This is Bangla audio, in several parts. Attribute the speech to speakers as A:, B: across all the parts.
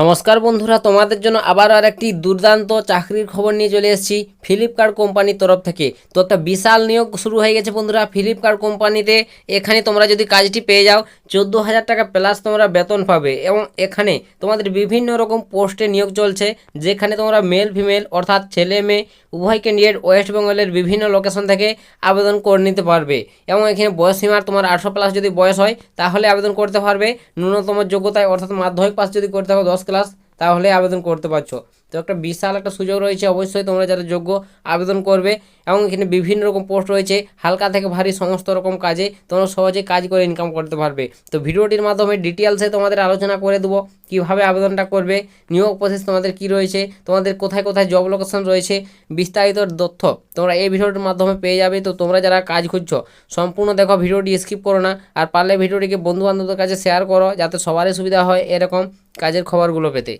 A: নমস্কার বন্ধুরা, তোমাদের জন্য আবার আর একটি দুর্দান্ত চাকরির খবর নিয়ে চলে এসেছি ফ্লিপকার্ট কোম্পানির তরফ থেকে। তো একটা বিশাল নিয়োগ শুরু হয়ে গেছে বন্ধুরা ফ্লিপকার্ট কোম্পানিতে। এখানে তোমরা যদি কাজটি পেয়ে যাও চোদ্দ হাজার টাকা প্লাস তোমরা বেতন পাবে এবং এখানে তোমাদের বিভিন্ন রকম পোস্টে নিয়োগ চলছে, যেখানে তোমরা মেল ফিমেল অর্থাৎ ছেলে মেয়ে উভয় ক্যান্ডিডেট ওয়েস্ট বেঙ্গলের বিভিন্ন লোকেশন থেকে আবেদন করে নিতে পারবে। এবং এখানে বয়স সীমার তোমার আঠারো প্লাস যদি বয়স হয়, তাহলে আবেদন করতে পারবে। ন্যূনতম যোগ্যতায় অর্থাৎ মাধ্যমিক পাস যদি করতে হবে দশ ক্লাস তাহলে আবেদন করতে পারছ। তো একটা বিশাল একটা সুযোগ রয়েছে অবশ্যই তোমরা যারা যোগ্য আবেদন করবে এবং এখানে বিভিন্ন রকম পোস্ট রয়েছে, হালকা থেকে ভারী সমস্ত রকম কাজে তোমরা সহজে কাজ করে ইনকাম করতে পারবে। তো ভিডিওটির মাধ্যমে ডিটেলসে তোমাদের আলোচনা করে দেবো, কীভাবে আবেদনটা করবে, নিয়োগ প্রসেস তোমাদের কি রয়েছে, তোমাদের কোথায় কোথায় জব লোকেশন রয়েছে, বিস্তারিত তথ্য তোমরা এই ভিডিওটির মাধ্যমে পেয়ে যাবে। তো তোমরা যারা কাজ খুঁজছো, সম্পূর্ণ দেখো, ভিডিওটি স্কিপ করো না, আর পারলে ভিডিওটিকে বন্ধু বান্ধবদের কাছে শেয়ার করো, যাতে সবারই সুবিধা হয় এরকম কাজের খবরগুলো পেতে।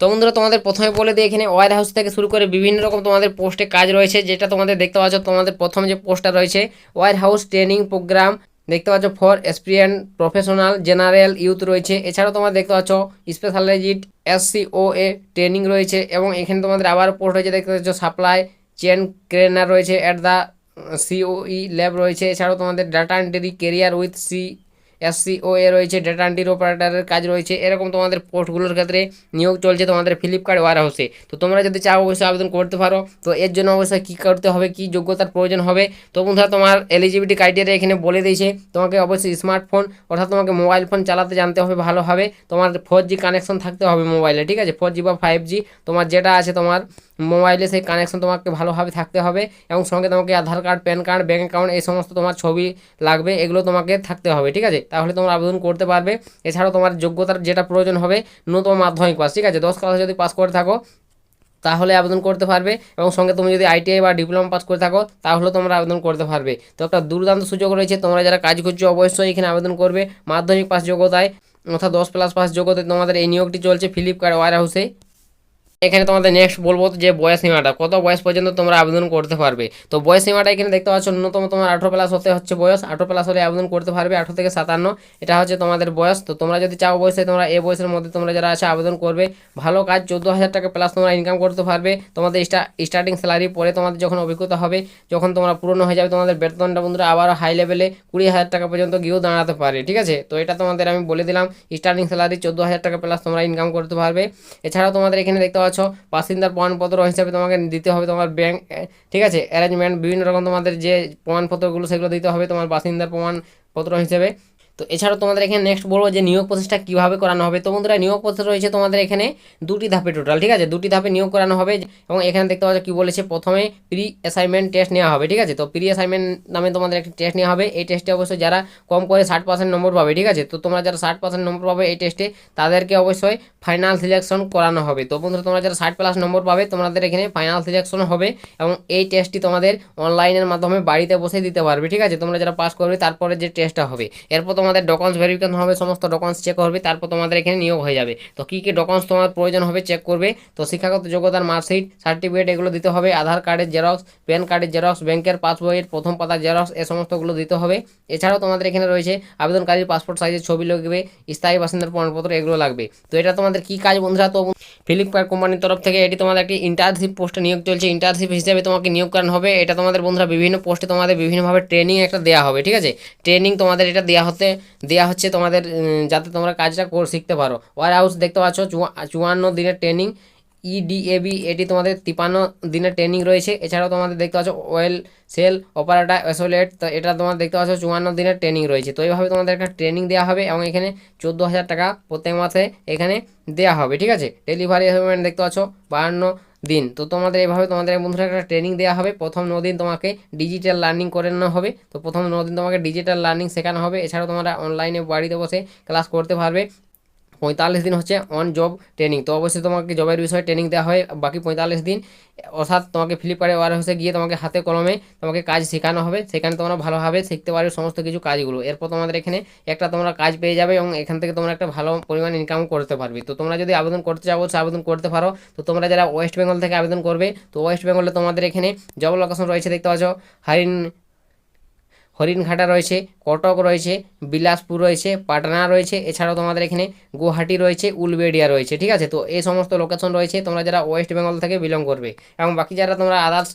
A: তো বন্ধুরা, তোমাদের প্রথমে বলে দিই, এখানে ওয়ার হাউস থেকে শুরু করে বিভিন্ন রকম তোমাদের পোস্টে কাজ রয়েছে, যেটা তোমাদের দেখতে পাচ্ছ, তোমাদের প্রথম যে পোস্টটা রয়েছে ওয়ার হাউস ট্রেনিং প্রোগ্রাম দেখতে পাচ্ছ for experience professional general youth রয়েছে। এছাড়াও তোমরা দেখতে পাচ্ছ স্পেশালাইজড এসসিও এ ট্রেনিং রয়েছে, এবং এখানে তোমাদের আবার পোস্ট রয়েছে, দেখতে পাচ্ছ সাপ্লাই চেন ক্রেনার রয়েছে অ্যাট দ্য সিওই ল্যাব রয়েছে। এছাড়াও তোমাদের data entry career with C SCO এ রয়েছে ডেটা এন্ট্রি অপারেটারের কাজ রয়েছে, এরকম তোমাদের পোস্টগুলোর ক্ষেত্রে নিয়োগ চলছে তোমাদের ফ্লিপকার্ট ওয়ার হাউসে তো তোমরা যদি চাও অবশ্যই আবেদন করতে পারো, তো এর জন্য অবশ্যই কী করতে হবে, কী যোগ্যতার প্রয়োজন হবে, তো বন্ধুরা তোমার এলিজিবিলিটি ক্রাইটেরিয়া এখানে বলে দিয়েছে, তোমাকে অবশ্যই স্মার্টফোন অর্থাৎ তোমাকে মোবাইল ফোন চালাতে জানতে হবে ভালোভাবে, তোমার ফোর জি কানেকশন থাকতে হবে মোবাইলে ঠিক আছে? ফোর জি বা ফাইভ জি তোমার যেটা আছে তোমার মোবাইলে সেই কানেকশন তোমাকে ভালোভাবে থাকতে হবে, এবং সঙ্গে তোমাকে Aadhaar card PAN card bank account এই সমস্ত তোমার ছবি লাগবে, এগুলো তোমাকে থাকতে হবে, ঠিক আছে? তাহলে তোমরা আবেদন করতে পারবে। এছাড়াও তোমার যোগ্যতার যেটা প্রয়োজন হবে ন্যূনতম মাধ্যমিক পাস, ঠিক আছে? দশ ক্লাসে যদি পাস করে থাকো, তাহলে আবেদন করতে পারবে এবং সঙ্গে তুমি যদি আইটিআই বা ডিপ্লোমা পাস করে থাকো, তাহলে তোমরা আবেদন করতে পারবে। তো একটা দুর্দান্ত সুযোগ রয়েছে, তোমরা যারা কাজ করছ অবশ্যই এখানে আবেদন করবে। মাধ্যমিক পাস যোগ্যতায় অর্থাৎ দশ প্লাস পাস যোগ্যতায় তোমাদের এই নিয়োগটি চলছে ফ্লিপকার্ট ওয়ার হাউসে এখানে তোমাদের নেক্সট বলব যে বয়স সীমাটা। কত বয়স পর্যন্ত তোমরা আবেদন করতে পারবে? তো বয়স সীমাটা এখানে দেখতে পাচ্ছ, ন্যূনতম তোমার আঠেরো প্লাস হতে হচ্ছে বয়স। আঠেরো প্লাস হলে আবেদন করতে পারবে আঠেরো থেকে সাতান্ন। এটা হচ্ছে তোমাদের বয়স। তো তোমরা যদি চাও বয়সে, তোমরা এই বয়সের মধ্যে তোমরা যারা আছে আবেদন করবে। ভালো কাজ, চোদ্দ হাজার টাকা প্লাস তোমরা ইনকাম করতে পারবে। তোমাদের স্টার্টিং স্যালারি পরে তোমাদের যখন অভিজ্ঞতা হবে, যখন তোমরা পুরনো হয়ে যাবে, তোমাদের বেতনটা বন্ধুরা আবার হাই লেভেলে কুড়ি হাজার টাকা পর্যন্ত গিয়েও দাঁড়াতে পারে, ঠিক আছে? তো এটা তোমাদের আমি বলে দিলাম স্টার্টিং স্যালারি চোদ্দ হাজার টাকা প্লাস তোমরা ইনকাম করতে পারবে। এছাড়াও তোমাদের এখানে দেখতে পাচ্ছ বাসিন্দার প্রমাণপত্র হিসাবে তোমাকে দিতে হবে তোমার ব্যাঙ্ক ঠিক আছে? অ্যারেঞ্জমেন্ট বিভিন্ন রকম তোমাদের যে প্রমাণপত্রগুলো সেগুলো দিতে হবে তোমার বাসিন্দার প্রমাণপত্র হিসেবে। তো এছাড়াও তোমাদের এখানে নেক্সট বলব যে নিয়োগ প্রসেসটা কীভাবে করানো হবে। তো বন্ধুরা, নিয়োগ প্রসেস রয়েছে তোমাদের এখানে দুটি ধাপে টোটাল ঠিক আছে? দুটি ধাপে নিয়োগ করানো হবে এবং এখানে দেখতে পাচ্ছ কী বলেছে, প্রথমে প্রি অ্যাসাইনমেন্ট টেস্ট নেওয়া হবে, ঠিক আছে? তো প্রি অ্যাসাইনমেন্ট নামে তোমাদের একটি টেস্ট নেওয়া হবে। এই টেস্টে অবশ্যই যারা কম করে ষাট পার্সেন্ট নম্বর পাবে, ঠিক আছে? তো তোমরা যারা ষাট পার্সেন্ট নম্বর পাবে এই টেস্টে তাদেরকে অবশ্যই ফাইনাল সিলেকশন করানো হবে। তো বন্ধুরা, তোমরা যারা ষাট প্লাস নম্বর পাবে, তোমাদের এখানে ফাইনাল সিলেকশন হবে এবং এই টেস্টটি তোমাদের অনলাইনের মাধ্যমে বাড়িতে বসে দিতে পারবে, ঠিক আছে? তোমরা যারা পাস করবে, তারপরে যে টেস্টটা হবে। এরপর তোমাদের ডকুমেন্টস ভেরিফিকেশন হবে, সমস্ত ডকুমেন্টস চেক করবে, তারপর তোমাদের এখানে নিয়োগ হয়ে যাবে। তো কী কী ডকুমেন্টস তোমার প্রয়োজন হবে চেক করবে। তো শিক্ষাগত যোগ্যতার মার্কশিট সার্টিফিকেট এগুলো দিতে হবে আধার কার্ডের জেরক্স প্যান কার্ডের জেরক্স ব্যাংকের পাসবইয়ের প্রথম পাতার জেরক্স এ সমস্তগুলো দিতে হবে। এছাড়াও তোমাদের এখানে রয়েছে আবেদনকারীর পাসপোর্ট সাইজের ছবি লাগবে, স্থায়ী বাসিন্দার প্রমাণপত্র এগুলো লাগবে। তো এটা তোমাদের কী কাজ বন্ধুরা? তো ফ্লিপকার্ট কোম্পানির তরফ থেকে এটি তোমাদের একটি ইন্টার্নশিপ পোস্টে নিয়োগ চলছে। ইন্টার্নশিপ হিসেবে তোমাকে নিয়োগ করানো হবে। এটা তোমাদের বন্ধুরা বিভিন্ন পোস্টে তোমাদের বিভিন্নভাবে ট্রেনিং একটা দেওয়া হবে, ঠিক আছে? ট্রেনিং তোমাদের এটা দেওয়া হতে দেওয়া হচ্ছে তোমাদের যাতে তোমরা কাজটা কর, শিখতে পারো। ওয়ার হাউস দেখতে পাচ্ছ চুয়ান্ন দিনের ট্রেনিং ইডিএবি এটি তোমাদের তিপান্ন দিনের ট্রেনিং রয়েছে। এছাড়াও তোমাদের দেখতে পাচ্ছ ওয়েল সেল অপারেটার অ্যাসোলেট তো এটা তোমার দেখতে পাচ্ছ, চুয়ান্ন দিনের ট্রেনিং রয়েছে। তো এইভাবে তোমাদের একটা ট্রেনিং দেওয়া হবে এবং এখানে চোদ্দ হাজার টাকা প্রত্যেক মাসে এখানে দেওয়া হবে, ঠিক আছে? ডেলিভারি অ্যাসাইনমেন্ট দেখতে পাচ্ছ, বাহান্ন দিন। তো তোমাদের এভাবে তোমাদের বন্ধুরা একটা ট্রেনিং দেওয়া হবে। প্রথম দিন তোমাকে ডিজিটাল লার্নিং করে নেওয়া হবে। তো প্রথম দিন তোমাকে ডিজিটাল লার্নিং শেখানো হবে। এছাড়াও তোমরা অনলাইনে বাড়িতে বসে ক্লাস করতে পারবে। পঁয়তাল্লিশ দিন হচ্ছে অন জব ট্রেনিং তো অবশ্যই তোমাকে জবের বিষয়ে ট্রেনিং দেওয়া হয় বাকি পঁয়তাল্লিশ দিন। অর্থাৎ তোমাকে ফ্লিপকার্টে ওয়ার হাউসে গিয়ে তোমাকে হাতে কলমে তোমাকে কাজ শেখানো হবে। সেখানে তোমরা ভালোভাবে শিখতে পারবে সমস্ত কিছু কাজগুলো। এরপর তোমাদের এখানে একটা তোমরা কাজ পেয়ে যাবে এবং এখান থেকে তোমরা একটা ভালো পরিমাণ ইনকাম করতে পারবে। তো তোমরা যদি আবেদন করতে চাও আবেদন করতে পারো। তো তোমরা যারা ওয়েস্ট বেঙ্গল থেকে আবেদন করবে, তো ওয়েস্ট বেঙ্গলে তোমাদের এখানে জব লোকেশন রয়েছে, দেখতে পাচ্ছ। হারিন হরিণঘাটা রয়েছে, কটক রয়েছে, বিলাসপুর রয়েছে, পাটনা রয়েছে, এছাড়াও তোমাদের এখানে গুয়াহাটি রয়েছে, উলবেড়িয়া রয়েছে, ঠিক আছে? তো এই সমস্ত লোকেশন রয়েছে, তোমরা যারা ওয়েস্ট বেঙ্গল থেকে বিলং করবে, এবং বাকি যারা তোমরা আদার্স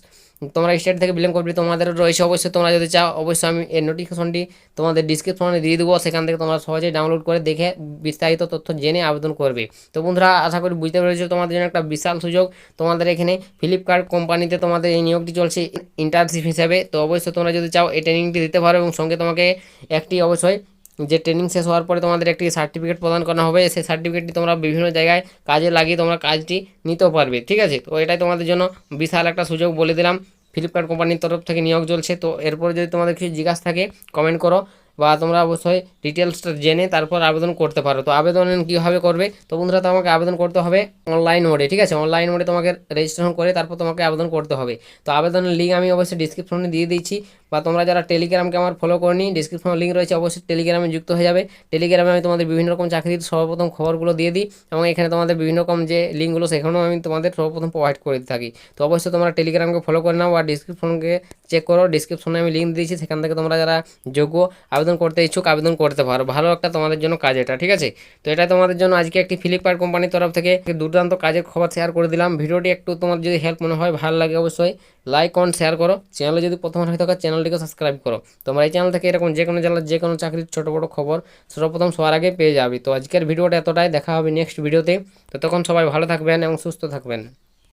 A: তোমরা স্টেট থেকে বিলং করবে তোমাদের রয়েছে অবশ্যই, তোমরা যদি চাও, অবশ্যই আমি এই নোটিফিকেশনটি তোমাদের ডিসক্রিপশনে দিয়ে দেবো, সেখান থেকে তোমরা সহজেই ডাউনলোড করে দেখে বিস্তারিত তথ্য জেনে আবেদন করবে। তো বন্ধুরা, আশা করি বুঝতে পেরেছ তোমাদের জন্য একটা বিশাল সুযোগ। তোমাদের এখানে ফ্লিপকার্ট কোম্পানিতে তোমাদের এই নিয়োগটি চলছে ইন্টার্নশিপ হিসাবে। তো অবশ্যই তোমরা যদি চাও, এই ট্রেনিংটি দিতে পারো এবং সঙ্গে তোমাকে একটি অবশ্যই যে ট্রেনিং শেষ হওয়ার পরে তোমাদের একটি সার্টিফিকেট প্রদান করা হবে, সেই সার্টিফিকেটটি তোমরা বিভিন্ন জায়গায় কাজে লাগিয়ে তোমরা কাজটি নিতেও পারবে, ঠিক আছে? তো এটাই তোমাদের জন্য বিশাল একটা সুযোগ বলে দিলাম। ফ্লিপকার্ট কোম্পানির তরফ থেকে নিয়োগ চলছে, তো এরপরে যদি তোমাদের কিছু জিজ্ঞাসা থাকে কমেন্ট করো বা তোমরা অবশ্যই ডিটেলসটা জেনে তারপর আবেদন করতে পারো। তো আবেদন কীভাবে করবে? তো বন্ধুরা, তোমাকে আবেদন করতে হবে অনলাইন মোডে ঠিক আছে? অনলাইন মোডে তোমাকে রেজিস্ট্রেশন করে তারপর তোমাকে আবেদন করতে হবে। তো আবেদনের লিঙ্ক আমি অবশ্যই ডিসক্রিপশনে দিয়ে দিচ্ছি বা তোমরা যারা টেলিগ্রামকে আমার ফলো করনি ডিসক্রিপশনে লিঙ্ক রয়েছে, অবশ্যই টেলিগ্রামে যুক্ত হয়ে যাবে। টেলিগ্রামে আমি তোমাদের বিভিন্ন রকম চাকরির সর্বপ্রথম খবরগুলো দিয়ে দিই এবং এখানে তোমাদের বিভিন্ন রকম যে লিঙ্কগুলো সেখানেও আমি তোমাদের সর্বপ্রথম প্রোভাইড করে থাকি। তো অবশ্যই তোমরা টেলিগ্রামকে ফলো করে নাও বা ডিসক্রিপশনকে চেক করো। ডিসক্রিপশনে আমি লিঙ্ক দিয়েছি, সেখান থেকে তোমরা যারা যোগ্য, আবেদন করতে ইচ্ছুক, আবেদন করতে পারো। ভালো একটা তোমাদের জন্য কাজ এটা, ঠিক আছে? তো এটা তোমাদের জন্য আজকে একটি ফ্লিপকার্ট কোম্পানির তরফ থেকে দুর্দান্ত কাজের খবর শেয়ার করে দিলাম। ভিডিওটি একটু তোমার যদি হেল্প মনে হয়, ভালো লাগে অবশ্যই লাইক কমেন্ট শেয়ার করো। চ্যানেলে যদি প্রথম হয়ে থাকো চ্যানেলটিকে সাবস্ক্রাইব করো। তোমরা এই চ্যানেল থেকে এরকম যে কোনো জেলার যে কোনো চাকরির ছোটো বড়ো খবর সর্বপ্রথম সবার আগে পেয়ে যাবে। তো আজকের ভিডিওটা এতটাই, দেখা হবে নেক্সট ভিডিওতে তো। তখন সবাই ভালো থাকবেন এবং সুস্থ থাকবেন।